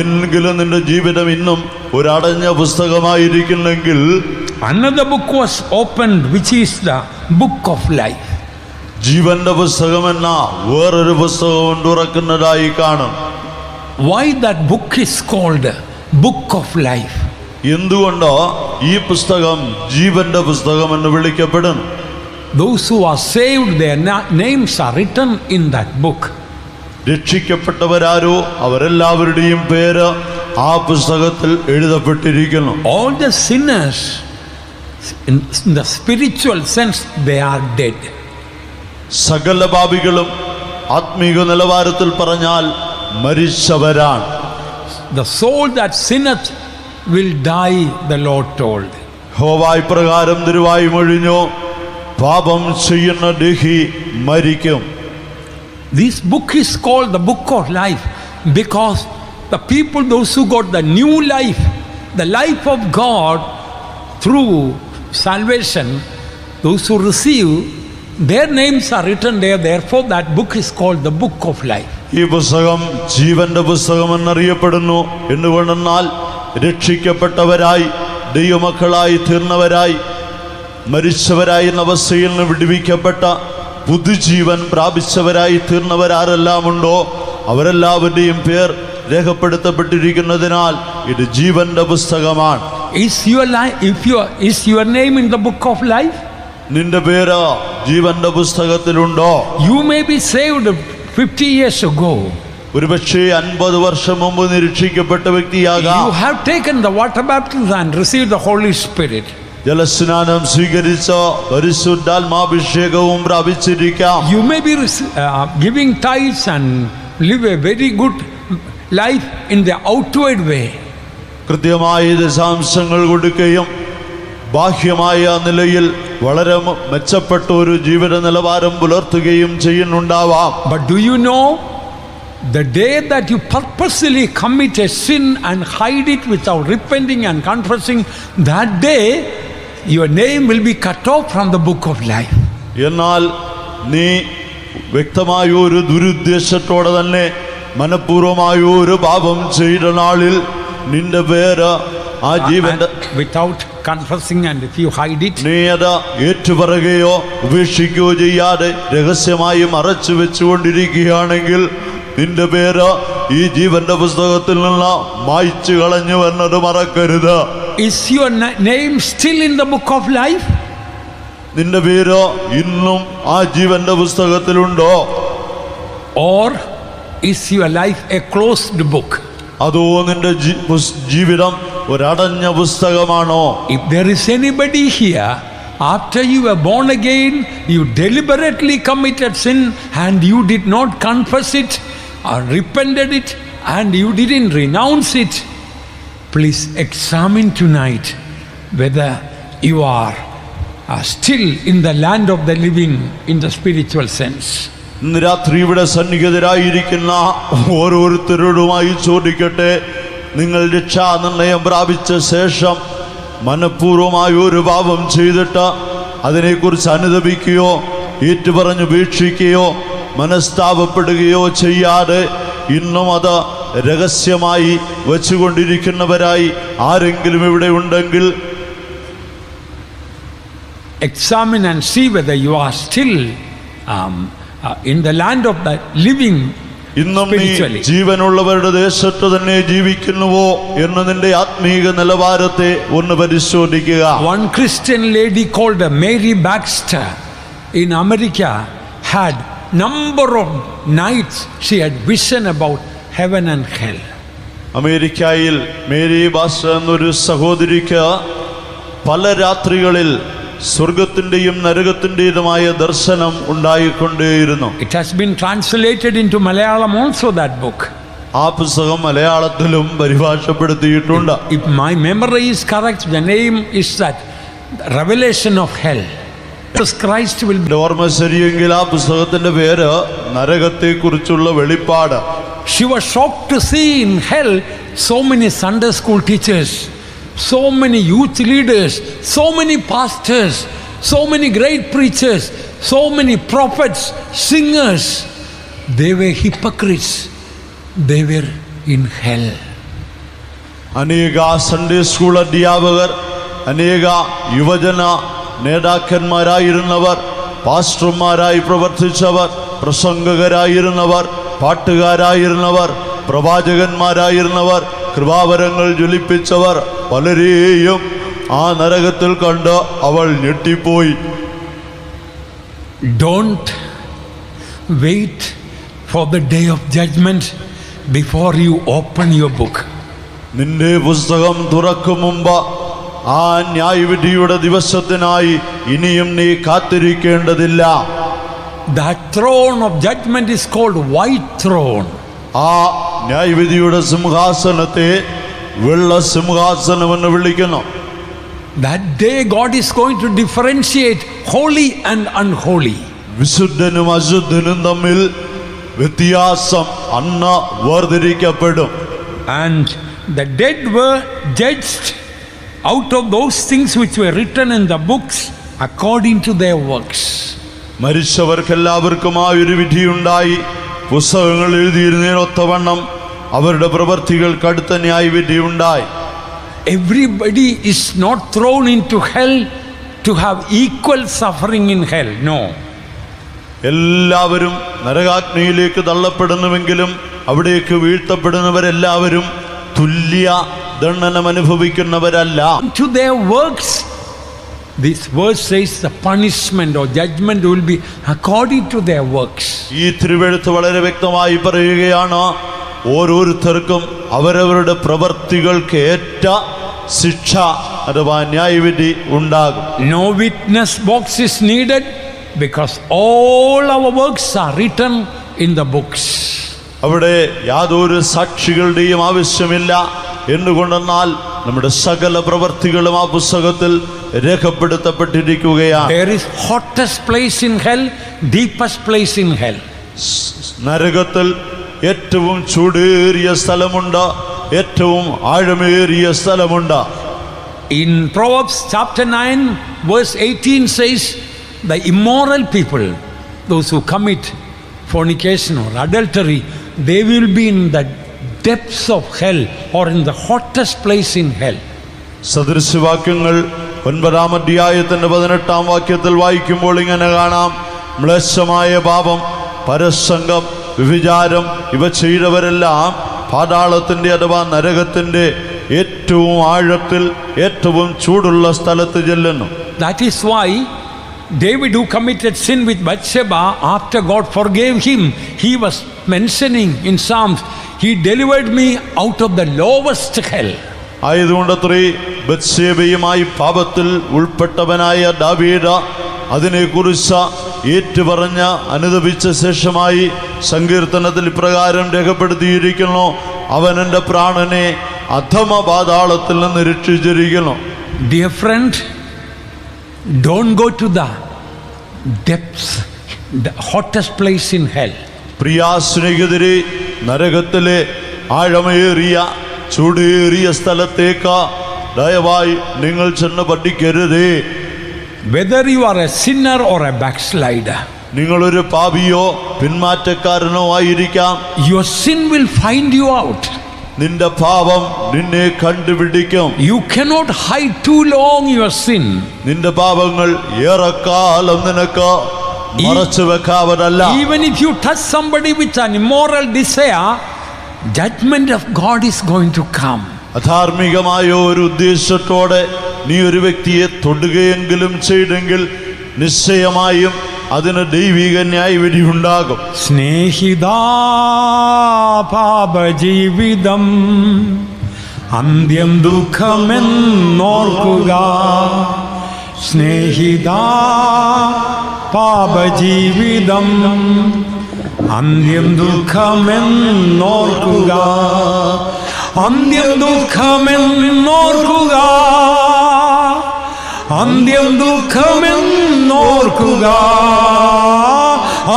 എങ്കിലും നിന്റെ ജീവിതം ഇന്നും ഒരു അടഞ്ഞ പുസ്തകമായിരിക്കുന്നെങ്കിൽ Another book was opened, which is the book of life. ജീവന്റെ പുസ്തകമെന്ന വേറൊരു പുസ്തകം തുറക്കുന്നതായി കാണും Why that book is called Book of Life? എന്തുകൊണ്ടോ ഈ പുസ്തകം ജീവന്റെ പുസ്തകം എന്ന് വിളിക്കപ്പെടുന്നു Those who are saved, their names are written in that book. രക്ഷിക്കപ്പെട്ടവരാരോ അവരെല്ലാവരുടെയും പേര് ആ പുസ്തകത്തിൽ എഴുതപ്പെട്ടിരിക്കുന്നു. All the sinners in the spiritual sense they are dead. സകല പാപികളും ആത്മീക നിലവാരത്തിൽ പറഞ്ഞാൽ മരിച്ചവരാണ്. The soul that sinneth will die the lord told ഹോവായി പ്രകാരം തിരുവായി മൊഴിഞ്ഞു പാപം ചെയ്യുന്ന ഡിഹി മരിക്കും. This book is called the book of life because the people, those who got the new life, the life of God through salvation, those who receive, their names are written there. Therefore, that book is called the book of life. ഈ പുസ്തകം ജീവന്റെ പുസ്തകം എന്നറിയപ്പെടുന്നു എന്തുകൊണ്ടെന്നാൽ രക്ഷിക്കപ്പെട്ടവരായി ദൈവമക്കളായി തീർന്നവരായി മരിച്ചവരായി എന്ന അവസ്ഥയിൽ നിന്ന് വിടുവിക്കപ്പെട്ട പുതുജീവൻ പ്രാപിച്ചവരായി തീർന്നവരാരെല്ലാം ഉണ്ടോ അവരെല്ലാവരുടെയും പേർ രേഖപ്പെടുത്തപ്പെട്ടിരിക്കുന്നതിനാൽ ഇത് ജീവന്റെ പുസ്തകമാണ് Is your life, if your is your name in the book of life? നിന്റെ പേര് ജീവന്റെ പുസ്തകത്തിലുണ്ടോ You may be saved 50 years ago. ഒരുപക്ഷെ അൻപത് വർഷം മുമ്പ് നിരീക്ഷിക്കപ്പെട്ട വ്യക്തിയാകാം You have taken the water baptism and received the Holy Spirit. ജലസ്നാനം സ്വീകരിച്ച പരിശുദ്ധാത്മാഭിഷേകവും പ്രാപിച്ചിരിക്കാം you may be giving tithes and live a very good life in the in way. കൃത്യമായ ദശാംശങ്ങൾ കൊടുക്കുകയും ബാഹ്യമായ നിലയിൽ വളരെ മെച്ചപ്പെട്ട ഒരു ജീവിത നിലവാരം പുലർത്തുകയും ചെയ്യുന്നുണ്ടാവാം but do you know the day that you purposely commit a sin and hide it without repenting and confessing, that day your name will be cut off from the book of life. എന്നാൽ നീ വ്യക്തമായ ഒരു ദുരുദ്ദേശത്തോടെ തന്നെ മനഃപൂർവമായ ഒരു പാപം ചെയ്ത നാളിൽ നിന്റെ പേര് ആ ജീവന്റെ And without and and if you hide നീ അത് ഏറ്റുപറയുകയോ ഉപേക്ഷിക്കുകയോ ചെയ്യാതെ രഹസ്യമായി മറച്ചു വെച്ചുകൊണ്ടിരിക്കുകയാണെങ്കിൽ നിന്റെ പേര് ഈ ജീവന്റെ പുസ്തകത്തിൽ നിന്ന് മായ്ച്ചു കളഞ്ഞു എന്നത് മറക്കരുത് is your na- name still in the book of life? നിന്റെ പേര് ഇന്നും ആ ജീവന്റെ പുസ്തകത്തിലുണ്ടോ Or is your life a closed book? അതോ നിന്റെ ജീ- പുസ്- ജീവിതം ഒരടഞ്ഞ പുസ്തകമാണോ If there is anybody here, after you were born again, you deliberately committed sin and you did not confess it or repented it and you didn't renounce it, please examine tonight whether you are uh, still in the land of the living in the spiritual sense. ഇന്ന് രാത്രി ഇവിടെ സന്നിഹിതരായിരിക്കുന്ന ഓരോരുത്തരോടുമായി ചോദിക്കട്ടെ നിങ്ങൾ രക്ഷാനിർണയം പ്രാപിച്ച ശേഷം മനഃപൂർവമായ ഒരു പാപം ചെയ്തിട്ട് അതിനെക്കുറിച്ച് അനുദപിക്കുകയോ ഏറ്റുപറഞ്ഞുപേക്ഷിക്കുകയോ മനസ്താപപ്പെടുകയോ ചെയ്യാതെ ഇന്നും അത് രഹസ്യമായി വച്ചുകൊണ്ടിരിക്കുന്നവരായി ആരെങ്കിലും ഇവിടെ ഉണ്ടെങ്കിൽ Examine and see whether you are still um, uh, in the land of the living ഇന്നും നീ spiritually. ജീവനുള്ളവരുടെ ദേശത്ത് തന്നെ ജീവിക്കുന്നുവോ എന്ന് നിന്റെ ആത്മീക നിലവാരത്തെ ഒന്ന് പരിശോധിക്കുക One Christian lady called Mary Baxter in America had number of nights she had vision about heaven and hell. അമേരിക്കയിൽ മേരി ബാസ എന്നൊരു സഹോദരിക്ക് പല രാത്രികളിൽ സ്വർഗത്തിന്റെയും നരകത്തിന്റേതുമായ ദർശനം ഉണ്ടായിക്കൊണ്ടേയിരുന്നു It has been translated into Malayalam also that book ആ പുസ്തകം മലയാളത്തിലും പരിഭാഷപ്പെടുത്തിയിട്ടുണ്ട് if my memory is correct, the name is that Revelation of Hell. Christ Christ will എന്റെ ഓർമ്മ ശരിയെങ്കിൽ ആ പുസ്തകത്തിന്റെ പേര് നരകത്തെക്കുറിച്ചുള്ള വെളിപ്പാട് She was shocked to see in hell so many Sunday school teachers, so many youth leaders, so many pastors, so many great preachers, so many prophets, singers. They were hypocrites. They were in hell. അനേക Sunday school അധ്യാപകർ അനേക യുവജന നേതാക്കന്മാരായിരുന്നവർ പാസ്റ്റർമാരായി പ്രവർത്തിച്ചവർ പ്രസംഗകരായിരുന്നവർ പാട്ടുകാരായിരുന്നവർ പ്രവാചകന്മാരായിരുന്നവർ കൃപാവരങ്ങൾ ജ്വലിപ്പിച്ചവർ പലരെയും ആ നരകത്തിൽ കണ്ട് അവൾ ഞെട്ടിപ്പോയി. Don't wait for the day of judgment before you open your book നിന്റെ പുസ്തകം തുറക്കും മുമ്പ് ആ ന്യായവിധിയുടെ ദിവസത്തിനായി ഇനിയും നീ കാത്തിരിക്കേണ്ടതില്ല. That throne of judgment is called white throne. ആ ന്യായവിധിയുടെ സിംഹാസനത്തെ വെള്ള സിംഹാസനമെന്ന് വിളിക്കുന്നു That day God is going to differentiate holy and unholy. വിശുദ്ധനും അശുദ്ധനും തമ്മിൽ വ്യത്യാസം അന്ന് വേർതിരിക്കപ്പെടും And the dead were judged out of those things which were written in the books according to their works. മരിച്ചവർക്കെല്ലാവർക്കും ആ ഒരു വിധിയുണ്ടായി. പുസ്തകങ്ങൾ എഴുതിയിരുന്നതിനൊത്തവണ്ണം അവരുടെ പ്രവർത്തികൾക്ക് അടുത്ത everybody is not thrown in to hell to have equal suffering in hell no എല്ലാവരും നരകാഗ്നിയിലേക്ക് തള്ളപ്പെടുന്നുവെങ്കിലും അവിടേക്ക് വീഴ്ത്തപ്പെടുന്നവരെല്ലാവരും തുല്യ ദണ്ഡനം അനുഭവിക്കുന്നവരല്ല to their works, this verse says the punishment or judgment will be according to their works. ഈ തിരുവെഴുത്ത് വളരെ വ്യക്തമായി പറയുകയാണ് ഓരോരുത്തർക്കും അവരവരുടെ പ്രവർത്തികൾക്ക് ഏറ്റ ശിക്ഷ അഥവാ ന്യായവിധി ഉണ്ടാകും No witness box is needed because all our works are written in the books. അവിടെ യാതൊരു സാക്ഷികളുടെയും ആവശ്യമില്ല എന്തുകൊണ്ടെന്നാൽ നമ്മുടെ സകല പ്രവർത്തികളും ആ പുസ്തകത്തിൽ രേഖപ്പെടുത്തപ്പെട്ടിരിക്കുകയാണ് There is hottest place in hell, deepest place in hell. നരകത്തിൽ ഏറ്റവും ചൂടേറിയ സ്ഥലമുണ്ട് ഏറ്റവും ആഴമേറിയ സ്ഥലമുണ്ട് In Proverbs chapter 9, verse 18 says, The immoral people, those who commit fornication or adultery, they will be in the depths of hell or in the hottest place in hell. സദൃശവാക്യങ്ങൾ ഒൻപതാം adhyayathinte പതിനെട്ടാം വാക്യത്തിൽ വായിക്കുമ്പോൾ ഇങ്ങനെ കാണാം മ്ലേച്ഛമായ പാപം പരസംഗം വിവിചാരം ഇവ ചെയ്തവരെല്ലാം paadalathinte അഥവാ naragathinte ഏറ്റവും ആഴത്തിൽ ഏറ്റവും ചൂടുള്ള സ്ഥലത്ത് ചെല്ലുന്നു That is why David, who committed sin with Bathsheba, after God forgave him, he was mentioning in Psalms, He delivered me out of the lowest hell. ആയതുകൊണ്ട് അത്രേ ബത്സേബയുമായി പാപത്തിൽ ഉൾപ്പെട്ടവനായ ദാവീദ അതിനെക്കുറിച്ച് ഏറ്റുപറഞ്ഞ അനുദപിച്ച ശേഷമായി സങ്കീർത്തനത്തിൽ ഇപ്രകാരം രേഖപ്പെടുത്തിയിരിക്കുന്നു അവൻ എന്റെ പ്രാണനെ അധമ പാതാളത്തിൽ നിന്ന് രക്ഷിച്ചിരിക്കുന്നു dear friend don't go to the depths, the hottest place in hell. പ്രിയാ സ്നേഹിതരെ നരകത്തിലെ ആഴമേറിയ ചൂടേറിയ സ്ഥലത്തേക്ക് ദയവായി നിങ്ങൾ ചെന്ന് പഠിക്കരുതേ. Whether you are a sinner or or a backslider, നിങ്ങളൊരു പാപിയോ പിന്മാറ്റക്കാരനോ ആയിരിക്കാം. your sin will find you out നിന്റെ പാപം നിന്നെ കണ്ടുപിടിക്കും. You cannot hide too long your sin നിന്റെ പാപങ്ങൾ ഏറെക്കാലം നിനക്ക് മറച്ചു വെക്കാവതല്ല. Even if you touch somebody with an immoral desire, judgment of God is going to come. അധാർമികമായ ഒരു ഉദ്ദേശത്തോടെ നീ ഒരു വ്യക്തിയെ തൊടുകയെങ്കിലും ചെയ്തെങ്കിൽ നിശ്ചയമായും അതിന് ദൈവിക ന്യായവിധി ഉണ്ടാകും സ്നേഹിതാ പാപജീവിതം. അന്ത്യം ദുഃഖമെന്നോർക്കുക. സ്നേഹിതാ പാപജീവിതം. അന്ത്യം ദുഃഖമെന്നോർക്കുക. അന്ത്യം ദുഃഖമെന്നോർക്കുക. അന്ത്യം ദുഃഖമെന്നോർക്കുക.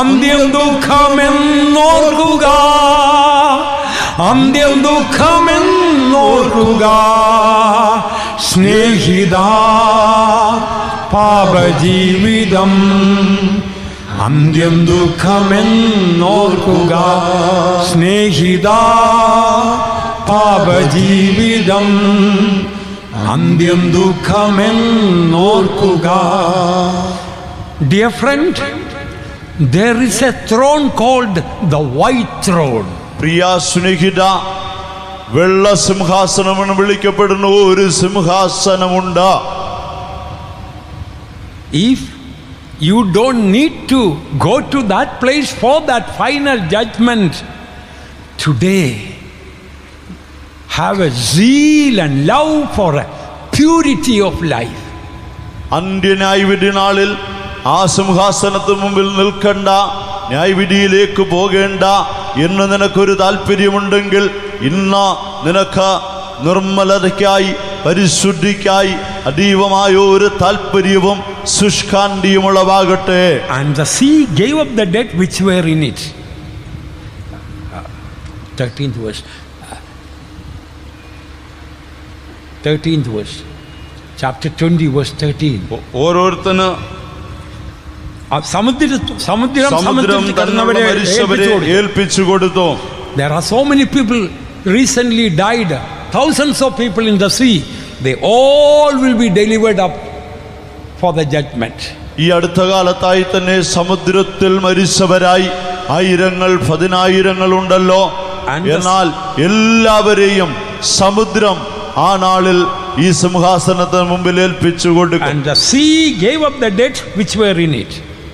അന്ത്യം ദുഃഖമെന്നോർക്കുക. അന്ത്യം ദുഃഖമെന്നോർക്കുക. സ്നേഹിത പാപജീവിതം. അന്ത്യം ദുഃഖമെന്നോർക്കുക. സ്നേഹിത പാപജീവിതം. അന്ത്യം ദുഃഖമെന്നോർക്കുക. Dear friend there is a throne called the white throne പ്രിയ സ്നേഹിത വെള്ള സിംഹാസനമെന്ന് വിളിക്കപ്പെടുന്ന ഒരു സിംഹാസനമുണ്ട്. If you don't need to go to that place for that final judgment today have a seal and love for a purity of life അന്ത്യനായ്വിധി നാളിൽ ആ സിംഹാസനത്തിന് മുമ്പിൽ നിൽക്കണ്ട ന്യായവിധിയിലേക്ക് പോകേണ്ട എന്ന് നിനക്കൊരു താല്പര്യമുണ്ടെങ്കിൽ ഇന്ന് നിനക്ക് നിർമ്മലതയ്ക്കായി പരിശുദ്ധിക്കായി അതീവമായ ഒരു താല്പര്യവും ശുഷ്കാന്തിയുമുള്ളവാകട്ടെ sea gave up the dead which were in it. Uh, 13th verse. Uh, 13th verse. Chapter 20, verse 13. ഓരോരുത്തന് ആ സമുദ്ര സമുദ്രം സമുദ്രം ഏൽപ്പിച്ചു കൊടുത്തു. There are so many people recently died, thousands of people in the sea. They all will be delivered up for the judgment. ഈ അടുത്ത കാലത്തായി തന്നെ സമുദ്രത്തിൽ മരിച്ചവരായി ആയിരങ്ങൾ പതിനായിരങ്ങൾ ഉണ്ടല്ലോ And the- എന്നാൽ എല്ലാവരെയും സമുദ്രം ആ നാളിൽ ഈ സിംഹാസനത്തിന് മുമ്പിൽ ഏൽപ്പിച്ചു കൊടുക്കും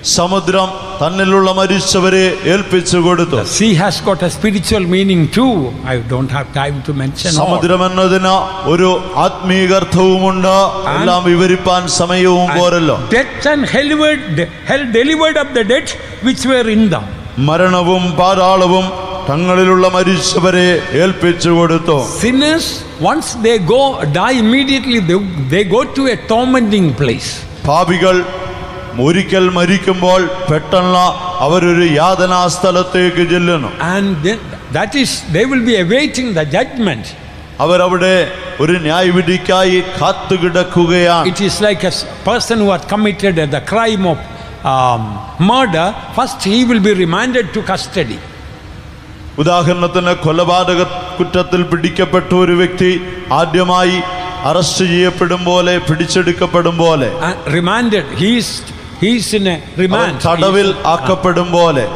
And the sea gave up the dead which were in it. സമുദ്രം തന്നിലുള്ള മരിച്ചവരെ ഏൽപ്പിച്ചു കൊടുത്തു The sea has got a spiritual meaning too. I don't have time to mention all. സമുദ്രം എന്നതിന് ഒരു ആത്മീകർത്ഥവുമുണ്ട് എല്ലാം വിവരിപ്പാൻ സമയവും പോരല്ലോ And death and hell were hell delivered up the dead which were in them. മരണവും പാതാളവും തങ്ങളിലുള്ള മരിച്ചവരെ ഏൽപ്പിച്ചു കൊടുത്തു Sinners, once they go, die immediately, they, they go to a tormenting place. പാപികൾ ഒരിക്കൽ മരിക്കുമ്പോൾ പെട്ടെന്ന് അവരൊരു യാതനാ സ്ഥലത്തേക്ക് ചെല്ലണം അവർ അവിടെ ഒരു ന്യായവിധിക്കായി കാത്തു കിടക്കുകയാണ് it is like a person who has committed the crime of murder first he will be remanded to custody ഉദാഹരണത്തിന് കൊലപാതക കുറ്റത്തിൽ പിടിക്കപ്പെട്ട ഒരു വ്യക്തി ആദ്യമായി അറസ്റ്റ് ചെയ്യപ്പെടും പോലെ പിടിച്ചെടുക്കപ്പെടും പോലെ. Remanded he's he is, he is in a അവൻ remand. തടവിൽ He is- ആക്കപ്പെടും പോലെ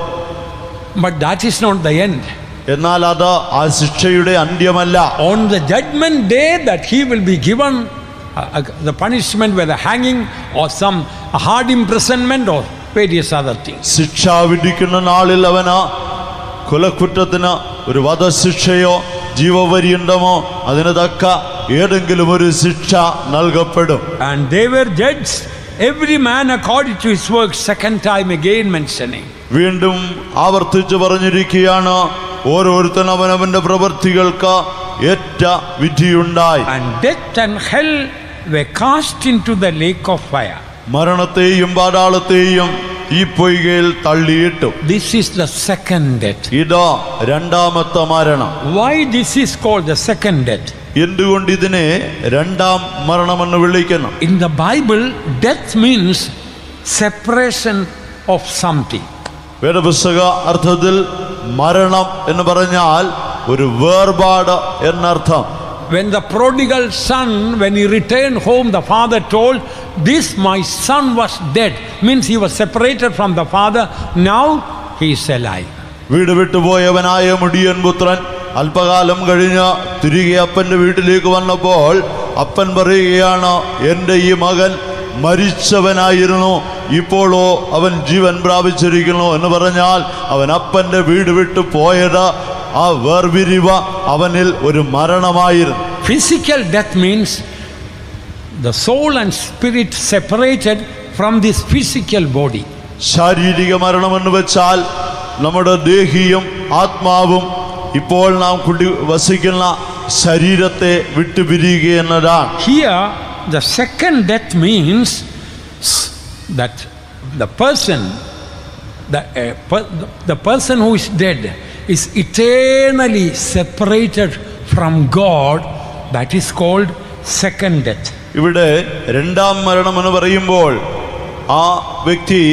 But that is not the end. എന്നാൽ അത് ആ ശിക്ഷയുടെ അന്ത്യമല്ല On the judgment day, that he will be given uh, uh, the punishment, whether hanging or some hard imprisonment or various other things. ശിക്ഷ വിധിക്കുന്ന നാളിൽ അവന് കൊലക്കുറ്റത്തിന് ഒരു വധശിക്ഷയോ ജീവപര്യന്തമോ അതിന് തക്ക ഏതെങ്കിലും ഒരു ശിക്ഷ നൽകപ്പെടും And they were judged, every man according to his work, second time again mentioning. വീണ്ടും ആവർത്തിച്ച് പറഞ്ഞിരിക്കുകയാണ് ഓരോരുത്തൻ അവനവന്റെ പ്രവൃത്തികൾക്ക് ഏറ്റ വിധിയുണ്ടായി And death and hell were cast into the lake of fire. മരണത്തെയും പാതാളത്തെയും ഈ പൊയ്കയിൽ തള്ളിയിട്ടു This is the second death. ഇത് രണ്ടാമത്തെ മരണം Why this is called the second death? എന്തുകൊണ്ട് ഇതിനെ രണ്ടാം മരണമെന്ന് വിളിക്കുന്നു In the Bible, death means separation of something. വേദപുസ്തക അർത്ഥത്തിൽ മരണം എന്ന് പറഞ്ഞാൽ ഒരു വേർപാട് എന്നർത്ഥം When the prodigal son, when he returned home, the father told, This my son was dead. Means he was separated from the father. Now he is alive. വീട് വിട്ടുപോയവനായ മുടിയൻ പുത്രൻ അല്പകാലം കഴിഞ്ഞ് തിരികെ അപ്പന്റെ വീട്ടിലേക്ക് വന്നപ്പോൾ അപ്പൻ പറയുകയാണ് എന്റെ ഈ മകൻ മരിച്ചവനായിരുന്നു. ഇപ്പോഴോ അവൻ ജീവൻ പ്രാപിച്ചിരിക്കുന്നു. എന്ന് പറഞ്ഞാൽ അവൻ അപ്പന്റെ വീട് വിട്ടു പോയത് ആ വേർപിരിവ അവനിൽ ഒരു മരണമായിരുന്നു. Physical death means the soul and spirit separated from this physical body ശാരീരിക മരണം എന്ന് വെച്ചാൽ നമ്മുടെ ദേഹിയും ആത്മാവും ഇപ്പോൾ നാം കുടി വസിക്കുന്ന ശരീരത്തെ വിട്ടുപിരിയുക എന്നതാണ് here the second death means that the person the person who is dead is eternally separated from God that is called second death ഇവിടെ രണ്ടാം മരണം എന്ന് പറയുമ്പോൾ ആ വ്യക്തി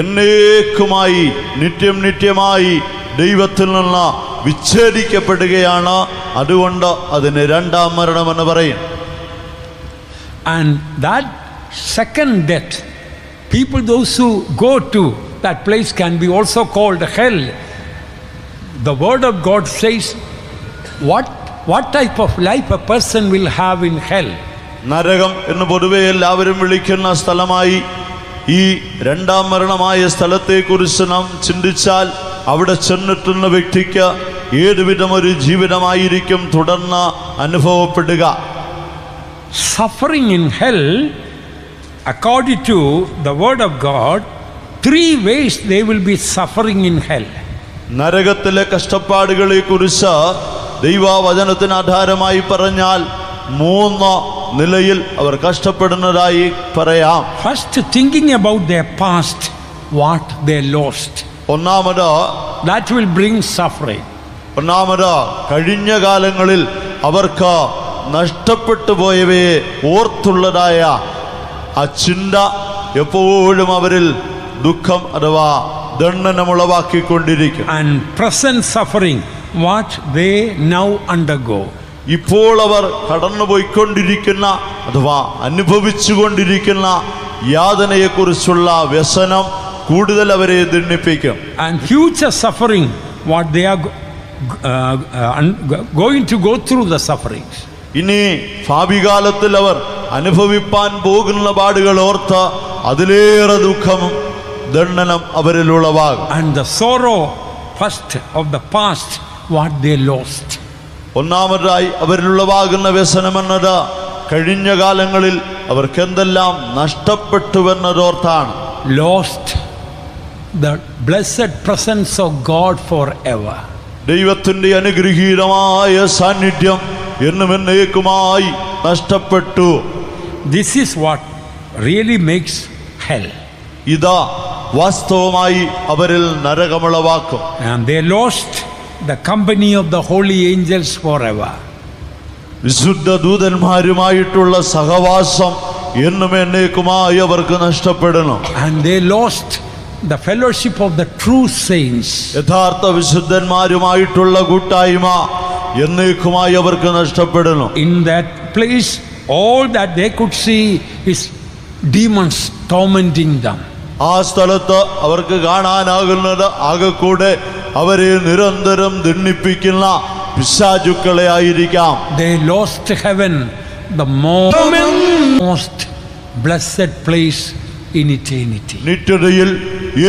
എന്നേക്കുമായി നിത്യം നിത്യമായി ദൈവത്തിൽ നിന്നുള്ള വിച്ഛേദിക്കപ്പെടുകയാണ് അതുകൊണ്ട് അതിന് രണ്ടാം മരണമെന്ന് പറയും and that second death, people, those who go to that place, can be also called hell. The Word of God says what, what type of life a person will have in hell. നരകം എന്ന് പൊതുവെ എല്ലാവരും വിളിക്കുന്ന സ്ഥലമായി ഈ രണ്ടാം മരണമായ സ്ഥലത്തെക്കുറിച്ച് നാം ചിന്തിച്ചാൽ അവിടെ ചെന്നെത്തുന്ന വ്യക്തിക്ക് ഏതുവിധം ഒരു ജീവിതമായിരിക്കും തുടർന്ന് അനുഭവപ്പെടുക Suffering in hell, according to the Word of God, three ways they will be suffering in hell. നരകത്തിലെ കഷ്ടപ്പാടുകളെ കുറിച്ച് ദൈവവചനത്തിന് ആധാരമായി പറഞ്ഞാൽ മൂന്ന് നിലയിൽ അവർ കഷ്ടപ്പെടുന്നതായി പറയാം First, thinking about their past, what they lost. ഒന്നാമത് That will bring suffering. ഒന്നാമത് കഴിഞ്ഞ കാലങ്ങളിൽ അവർക്ക് നഷ്ടപ്പെട്ടു പോയവയെ ഓർത്തുള്ളതായ ആ ചിന്ത എപ്പോഴും അവരിൽ ദുഃഖം അഥവാ ദണ്ഡനമുളവാക്കിക്കൊണ്ടിരിക്കും and present suffering what they now undergo ഇപ്പോൾ അവർ കടന്നുപോയിക്കൊണ്ടിരിക്കുന്ന അഥവാ അനുഭവിച്ചുകൊണ്ടിരിക്കുന്ന യാതനയെക്കുറിച്ചുള്ള വ്യസനം കൂടുതൽ അവരെ ദണ്ണിപ്പിക്കും and future suffering what they are go- uh, uh, un- go- going to go through the sufferings ഇനി ഭാവികാലത്തിൽ അവർ അനുഭവിപ്പാൻ പോകുന്ന പാടുകൾ ഓർത്ത് അതിലേറെ ദുഃഖം ദണ്ഡനം അവരിൽ ഉളവാകും and the sorrow first of the past what they lost ഒന്നാമതായി അവരിലുളവാകുന്ന വ്യസനമെന്നത് കഴിഞ്ഞ കാലങ്ങളിൽ അവർക്ക് എന്തെല്ലാം നഷ്ടപ്പെട്ടുവെന്നതോർത്താണ് lost the blessed presence of god forever ദൈവത്തിന്റെ അനുഗ്രഹീതമായ സാന്നിധ്യം എന്നും എന്നേക്കുമായി നഷ്ടപ്പെട്ടു. This is what really makes hell ഇതാ വാസ്തവമായി അവരിൽ നരകമുളവാക്കും. And they lost the company of the holy angels forever. വിശുദ്ധ ദൂതന്മാരുമായിട്ടുള്ള സഹവാസം എന്നും എന്നേക്കുമായി അവർക്ക് നഷ്ടപ്പെടണം and they lost the fellowship of the true saints യഥാർത്ഥ വിശുദ്ധന്മാരുമായിട്ടുള്ള കൂട്ടായ്മ എന്നേക്കുമായി അവർക്ക് നഷ്ടപ്പെടണം in that place all that they could see is demons tormenting them ആ സ്ഥലത്ത് അവർക്ക് കാണാനാകുന്നത് ആകെക്കൂടെ അവരെ നിരന്തരം ദണ്ണിപ്പിക്കുന്ന പിശാചുക്കളെ ആയിരിക്കാം they lost heaven the mo- most blessed place eternity നിത്യതയിൽ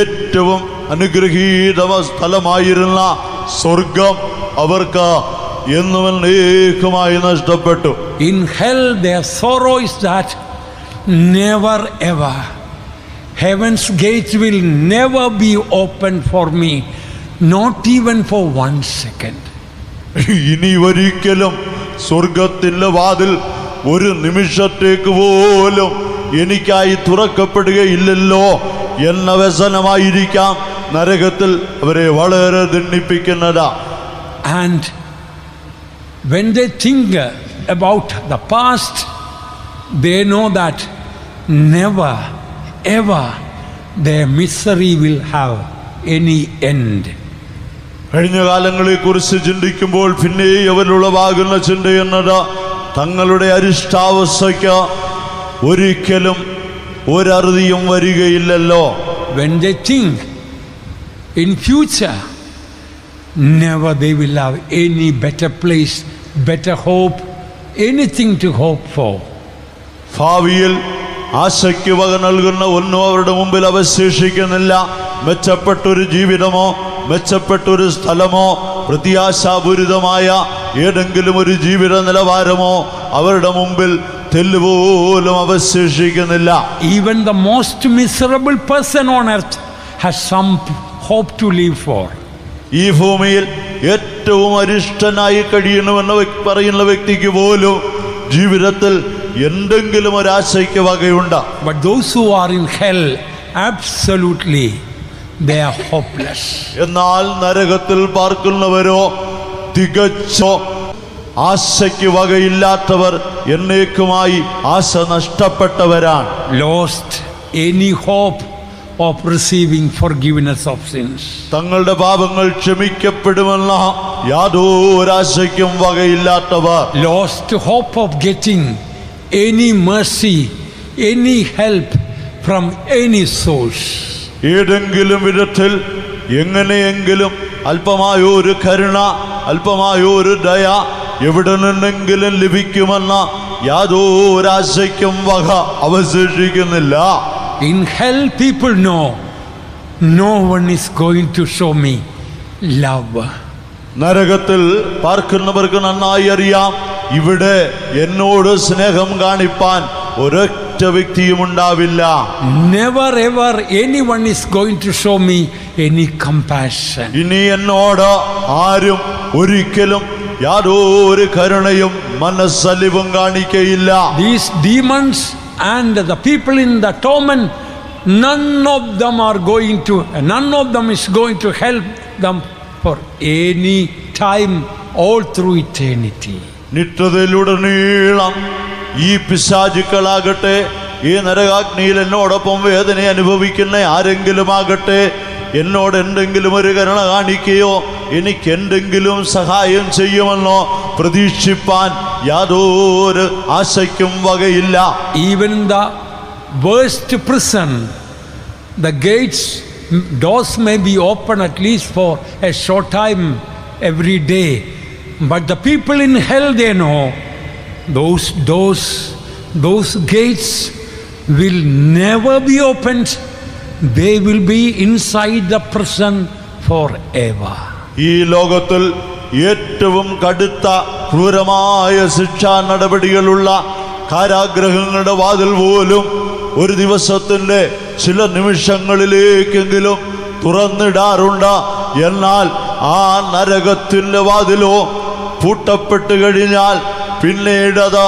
ഏറ്റവും അനുഗ്രഹീത സ്ഥലമായിരുന്ന സ്വർഗം അവർക്ക് എന്നും എന്നേക്കുമായി നഷ്ടപ്പെട്ടു in hell their sorrow is that never ever heaven's gates will never be open for me not even for one second ഇനി ഒരിക്കലും സ്വർഗത്തിന്റെ വാതിൽ ഒരു നിമിഷത്തേക്ക് പോലും എനിക്കായി തുറക്കപ്പെടുകയില്ലല്ലോ എന്ന വ്യസനമായിരിക്കാം നരകത്തിൽ അവരെ വളരെ ദണ്ണിപ്പിക്കുന്നതാ and when they think about the past past, no that never ever ever their will have any end end. കഴിഞ്ഞ കാലങ്ങളെക്കുറിച്ച് ചിന്തിക്കുമ്പോൾ പിന്നെ അവരുളവാകുന്ന ചിന്ത എന്നത് തങ്ങളുടെ അരിഷ്ടാവസ്ഥയ്ക്ക് ഒരിക്കലും ഒരറുതിയും വരികയില്ലല്ലോ. When the think in future never they will have any better place better hope anything to hope for ഭാവിയിൽ ആശയ്ക്ക് വക നൽകുന്ന ഒന്നും അവരുടെ മുമ്പിൽ അവശേഷിക്കുന്നില്ല. മെച്ചപ്പെട്ടൊരു ജീവിതമോ മെച്ചപ്പെട്ടൊരു സ്ഥലമോ പ്രത്യാശാപൂരിതമായ ഏതെങ്കിലും ഒരു ജീവിത നിലവാരമോ അവരുടെ മുമ്പിൽ തെല്ലുപോലും അവശേഷിക്കുന്നില്ല. Even the most miserable person on earth has some hope to live for ഈ ഭൂമിയിൽ ഏറ്റവും അരിഷ്ടനായി കഴിയണമെന്ന് പറയുന്ന വ്യക്തിക്ക് പോലും ജീവിതത്തിൽ എന്തെങ്കിലും ഒരാശയ്ക്ക് വകയുണ്ട്. But those who are in hell, absolutely, they are hopeless. എന്നാൽ നരകത്തിൽ പാർക്കുന്നവരോ തികച്ചോ ആശയ്ക്ക് വകയില്ലാത്തവർ എന്നേക്കുമായി ആശ നഷ്ടപ്പെട്ടവരാണ്. Lost any hope of receiving forgiveness of sins തങ്ങളുടെ പാപങ്ങൾ ക്ഷമിക്കപ്പെടുമെന്ന യാതൊരാശയ്ക്കും വകയില്ലാത്തവർ. Lost hope of getting any mercy any help from any source ഏതെങ്കിലും വിധത്തിൽ എങ്ങനെയെങ്കിലും അല്പമായൊരു കരുണ അല്പമായൊരു ദയ എവിടെ നിന്നെങ്കിലും ലഭിക്കുമെന്ന യാതൊരാശയ്ക്കും വക അവശേഷിക്കുന്നില്ല. In hell, people no no one is going to show me love നരകത്തിൽ പാർക്കുന്നവർക്ക് നന്നായി അറിയാം. ഇവിടെ എന്നോട് സ്നേഹം കാണിപ്പാൻ ഒരൊറ്റ വ്യക്തിയും ഉണ്ടാവില്ല Never ever anyone is going to show me any compassion. ഇനി എന്നോട് ആരും ഒരിക്കലും യാതൊരു കരുണയും മനസ്സലിവും കാണിക്കയില്ല These demons and the people in the torment, none of them are going to, none of them is going to help them for any time all through eternity. നിത്യതയിലുടനീളം ഈ പിശാചുക്കളാകട്ടെ ഈ നരകാഗ്നിയിൽ എന്നോടൊപ്പം വേദന അനുഭവിക്കുന്ന ആരെങ്കിലും ആകട്ടെ എന്നോട് എന്തെങ്കിലും ഒരു കരുണ കാണിക്കുകയോ എനിക്ക് എന്തെങ്കിലും സഹായം ചെയ്യുമെന്നോ പ്രതീക്ഷിപ്പാൻ യാതൊരു ആശയ്ക്കും വകയില്ല. Even the worst prison the gates doors may be open at least for a short time short day but the people in hell they know those doors, those gates will never be opened. They will be inside the prison forever. ഈ ലോകത്തിൽ ഏറ്റവും കടുത്ത ക്രൂരമായ ശിക്ഷാ നടപടികളുള്ള കാരാഗ്രഹങ്ങളുടെ വാതിൽ പോലും ഒരു ദിവസത്തിന്റെ ചില നിമിഷങ്ങളിലേക്കെങ്കിലും തുറന്നിടാറുണ്ട് എന്നാൽ ആ നരകത്തിന്റെ വാതിലോ പൂട്ടപ്പെട്ട് കഴിഞ്ഞാൽ പിന്നീടത്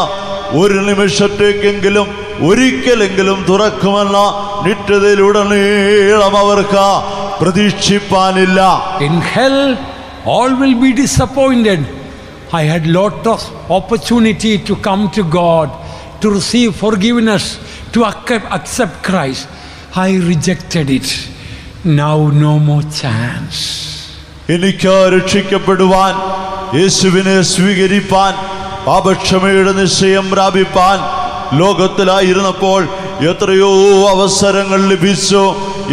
ഒരു നിമിഷത്തേക്കെങ്കിലും ഒരിക്കലെങ്കിലും തുറക്കുമെന്ന നിത്യതയിലുടനീളം അവർക്ക് പ്രതീക്ഷിപ്പാനില്ല In hell, all will be disappointed. I had lot of opportunity to come to God, to receive forgiveness, to accept, accept Christ. I rejected it. Now no more chance. എനിക്ക് രക്ഷിക്കപ്പെടുവാൻ യേശുവിനെ സ്വീകരിപ്പാൻ പാപക്ഷമയുടെ നിശ്ചയം പ്രാപിപ്പാൻ ലോകത്തിലായിരുന്നപ്പോൾ എത്രയോ അവസരങ്ങൾ ലഭിച്ചു.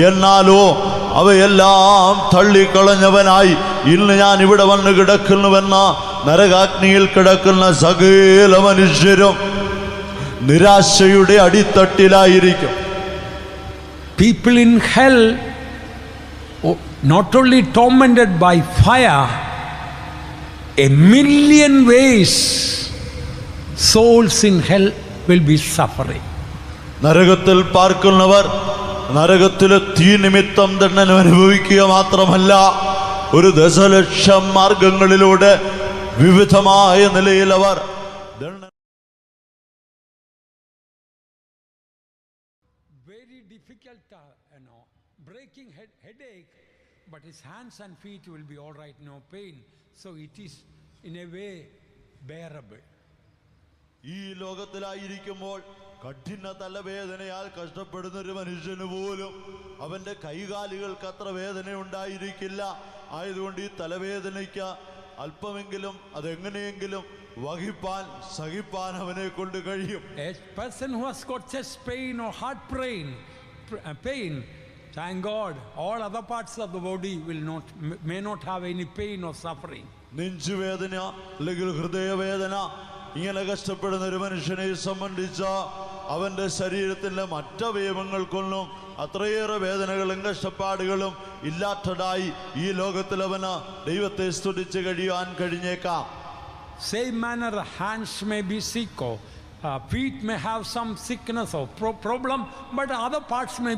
എന്നാലോ അവയെല്ലാം തള്ളിക്കളഞ്ഞവനായി ഇന്ന് ഞാൻ ഇവിടെ വന്ന് കിടക്കുന്നുവെന്ന നരകാഗ്നിയിൽ കിടക്കുന്ന സകല മനുഷ്യരും നിരാശയുടെ അടിത്തട്ടിലായിരിക്കും. People in hell not only only by fire a million ways, souls in hell will be suffering. നരകത്തിൽ പാർക്കുന്നവർ നരകത്തിലെ തീ നിമിത്തം തന്നെ അനുഭവിക്കുക മാത്രമല്ല ഒരു ദശലക്ഷം മാർഗങ്ങളിലൂടെ വിവിധമായ നിലയിൽ അവർ very difficult, uh, you know, breaking head, headache, but his hands and feet will be all right, no pain. So it is, in a way, bearable. ഈ ലോകത്തിലായിരിക്കുമ്പോൾ കഠിന തലവേദനയാൽ കഷ്ടപ്പെടുന്ന ഒരു മനുഷ്യന് പോലും അവന്റെ കൈകാലുകൾക്ക് അത്ര വേദന ഉണ്ടായിരിക്കില്ല ആയതുകൊണ്ട് ഈ തലവേദനയ്ക്ക് അല്പമെങ്കിലും അതെങ്ങനെയെങ്കിലും വഹിപ്പാൻ സഹിപ്പാൻ അവനെ കൊണ്ട് കഴിയും A person who has got chest pain or heart pain, pain, thank God, all other parts of the body will not, may not have any pain or suffering. നെഞ്ചുവേദന അല്ലെങ്കിൽ ഹൃദയവേദന ഇങ്ങനെ കഷ്ടപ്പെടുന്ന ഒരു മനുഷ്യനെ സംബന്ധിച്ച അവന്റെ ശരീരത്തിന്റെ മറ്റവയവങ്ങൾക്കൊന്നും അത്രയേറെ വേദനകളും കഷ്ടപ്പാടുകളും ഇല്ലാത്തതായി ഈ ലോകത്തിൽ അവന് ദൈവത്തെ സ്തുതിച്ച് കഴിയാൻ കഴിഞ്ഞേക്കാം Same manner, hands may be sick or uh, feet may have some sickness or pro- problem, but other parts may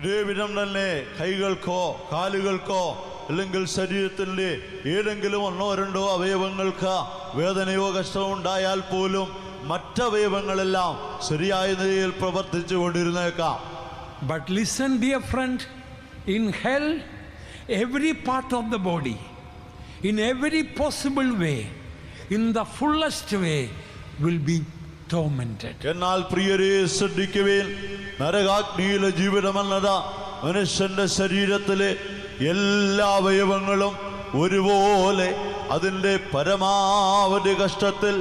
all തന്നെ കൈകൾക്കോ കാലുകൾക്കോ അല്ലെങ്കിൽ ശരീരത്തിന്റെ ഏതെങ്കിലും ഒന്നോ രണ്ടോ അവയവങ്ങൾക്ക് വേദനയോ കഷ്ടമോ ഉണ്ടായാൽ പോലും മറ്റവയവങ്ങളെല്ലാം ശരിയായ നിലയിൽ പ്രവർത്തിച്ചു കൊണ്ടിരുന്നേക്കാം. But listen dear friend in hell every part of the body in every possible way in the fullest way will be tormented. എന്നാൽ പ്രിയരെ ശ്രദ്ധിക്കുവേൻ നരകാഗ്നിയിലെ ജീവിതമെന്നത് മനുഷ്യന്റെ ശരീരത്തിലെ എല്ലാ അവയവങ്ങളും ഒരുപോലെ അതിന്റെ പരമാവധി കഷ്ടത്തിൽ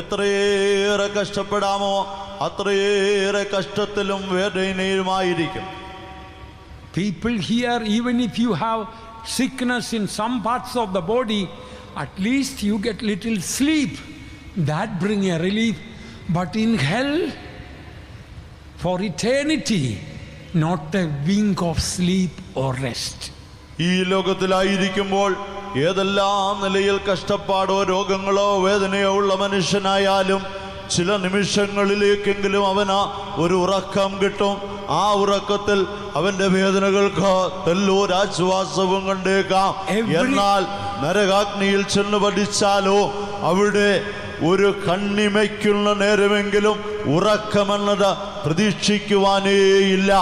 എത്രയേറെ കഷ്ടപ്പെടാമോ അത്രയേറെ കഷ്ടത്തിലും വേദനയുമായിരിക്കും People here, even if you have sickness in some parts of the body, at least you get little sleep. That bring a relief. But in hell, for eternity, not a wink of sleep or rest. ഈ ലോകത്തിലായിരിക്കുമ്പോൾ ഏതെല്ലാം നിലയിൽ കഷ്ടപ്പാടോ രോഗങ്ങളോ വേദനയോ ഉള്ള മനുഷ്യനായാലും ചില നിമിഷങ്ങളിലേക്കെങ്കിലും അവന് ഒരു ഉറക്കം കിട്ടും ആ ഉറക്കത്തിൽ അവന്റെ വേദനകൾക്ക് തെല്ലൂരാശ്വാസവും കണ്ടേക്കാം എന്നാൽ നരകാഗ്നിയിൽ ചെന്ന് പഠിച്ചാലോ അവിടെ ഒരു കണ്ണിമയ്ക്കുള്ള നേരമെങ്കിലും ഉറക്കമെന്നത് പ്രതീക്ഷിക്കുവാനേയില്ല.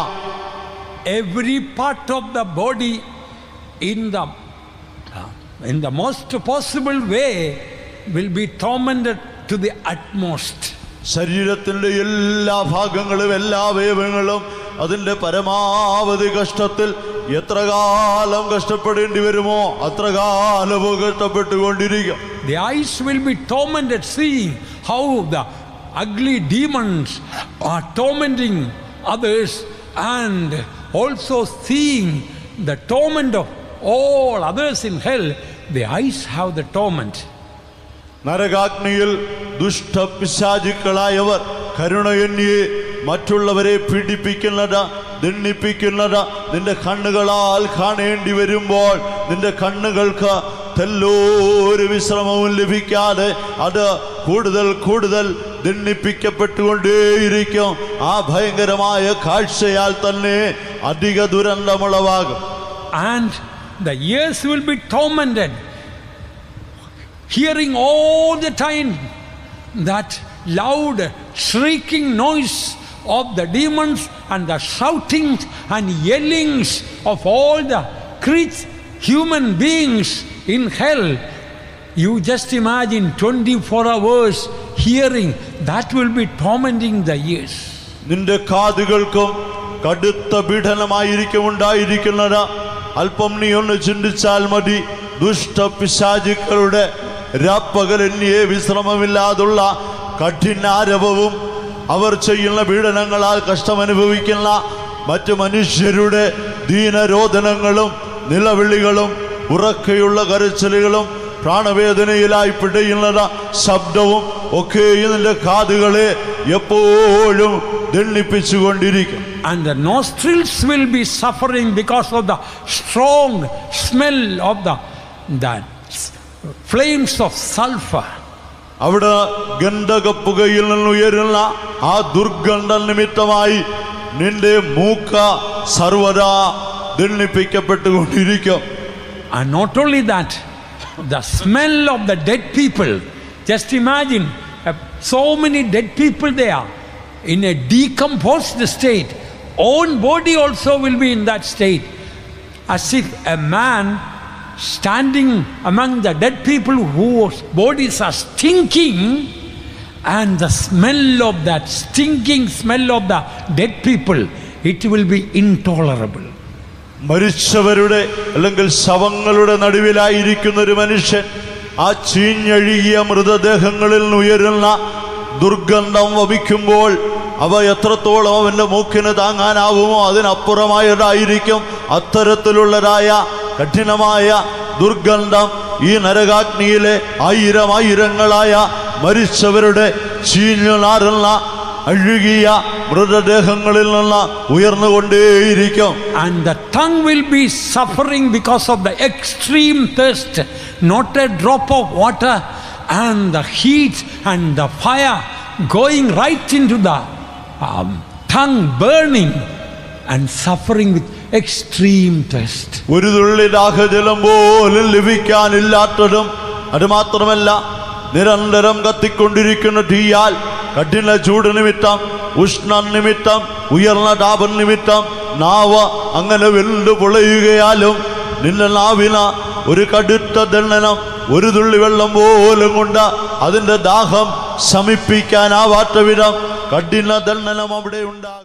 Every part of the body in the in the most possible way will be tormented to the utmost ശരീരത്തിന്റെ എല്ലാ ഭാഗങ്ങളും എല്ലാ അവയവങ്ങളും അതിന്റെ പരമാവധി കഷ്ടത്തിൽ എത്ര കാലം കഷ്ടപ്പെടേണ്ടി വരുമോ അത്ര കാലവും കഷ്ടപ്പെട്ടുകൊണ്ടിരിക്കും The eyes will be tormented, seeing how the ugly demons are tormenting others, and also seeing the torment of all others in hell. The eyes have the torment. നരകാഗ്നിയിൽ ദുഷ്ടപിശാചുക്കളായവർ കരുണയന്യെ മറ്റുള്ളവരെ പീഡിപ്പിക്കുന്നത് ദണ്ണിപ്പിക്കുന്നത് നിന്റെ കണ്ണുകളാൽ കാണേണ്ടി വരുമ്പോൾ നിന്റെ കണ്ണുകൾക്ക് തെല്ലോരു വിശ്രമവും ലഭിക്കാതെ അത് കൂടുതൽ കൂടുതൽ ദണ്ണിപ്പിക്കപ്പെട്ടുകൊണ്ടേയിരിക്കും ആ ഭയങ്കരമായ കാഴ്ചയാൽ തന്നെ അധിക ദുരന്തമുളവാകും. And the ears will be tormented, hearing all the time that loud shrieking noise of the demons and the shoutings and yellings of all the creatures, human beings in hell. You just imagine 24 hours hearing, that will be tormenting the ears. നിന്റെ കാതുകൾക്കും കടുത്ത പീഡനമായിരിക്കും ഉണ്ടായിരിക്കുന്നത് അല്പം നീ ഒന്ന് ചിന്തിച്ചാൽ മതി ദുഷ്ടപിശാചുക്കളുടെ രാപ്പകലന്യേ വിശ്രമമില്ലാതുള്ള കഠിനാരവവും അവർ ചെയ്യുന്ന പീഡനങ്ങളാൽ കഷ്ടമനുഭവിക്കുന്ന മറ്റു മനുഷ്യരുടെ ദീനരോധനങ്ങളും നിലവിളികളും ഉറക്കെയുള്ള കരച്ചിലുകളും പ്രാണവേദനയിലായി പിടയുന്നത് ശബ്ദവും ഒക്കെ നിന്റെ കാതുകളെ എപ്പോഴും ദണ്ണിപ്പിച്ചുകൊണ്ടിരിക്കും And the nostrils will be suffering because of the strong smell of the, the flames of sulfur. അവിടെ ഗന്ധകപ്പുകയിൽ നിന്നുയരുന്ന ആ ദുർഗന്ധ നിമിത്തമായി നിന്റെ മൂക്ക സർവദാ ദണ്ണിപ്പിക്കപ്പെട്ടുകൊണ്ടിരിക്കും And not only that, the smell of the dead people. Just imagine uh, so many dead people there in a decomposed state. Own body also will be in that state. As if a man standing among the dead people whose bodies are stinking, and the smell of that stinking smell of the dead people, it will be intolerable. മരിച്ചവരുടെ അല്ലെങ്കിൽ ശവങ്ങളുടെ നടുവിലായിരിക്കുന്ന ഒരു മനുഷ്യൻ ആ ചീഞ്ഞഴുകിയ മൃതദേഹങ്ങളിൽ നിന്നുയരുന്ന ദുർഗന്ധം വമിക്കുമ്പോൾ അവ എത്രത്തോളം അവന്റെ മൂക്കിന് താങ്ങാനാവുമോ അതിനപ്പുറമായതായിരിക്കും അത്തരത്തിലുള്ളതായ കഠിനമായ ദുർഗന്ധം ഈ നരകാഗ്നിയിലെ ആയിരം ആയിരങ്ങളായ മരിച്ചവരുടെ ചീഞ്ഞു നാറുന്ന അഴുകിയ മൃതദേഹങ്ങളിൽ നിന്ന് ഉയർന്നുകൊണ്ടേയിരിക്കും And the tongue will be suffering because of the extreme thirst, not a drop of water, and the heat and the fire going right into the um, tongue, burning and suffering with extreme thirst. ഒരു തുള്ളി ദാഹജലം പോലും ലഭിക്കാനില്ലാത്തതും അത് മാത്രമല്ല നിരന്തരം കത്തിക്കൊണ്ടിരിക്കുന്ന തീയാൽ കഠിന ചൂട് നിമിത്തം ഉഷ്ണ നിമിത്തം ഉയർന്ന താപം നിമിത്തം നാവ അങ്ങനെ വെല്ലു പൊളയുകയാലും നിന്റെ നാവിന ഒരു കടുത്ത ദണ്ണനം ഒരു തുള്ളി വെള്ളം പോലും കൊണ്ട് അതിന്റെ ദാഹം ശമിപ്പിക്കാനാവാത്ത വിധം കഠിന ദണ്ണനം അവിടെ ഉണ്ടാകും.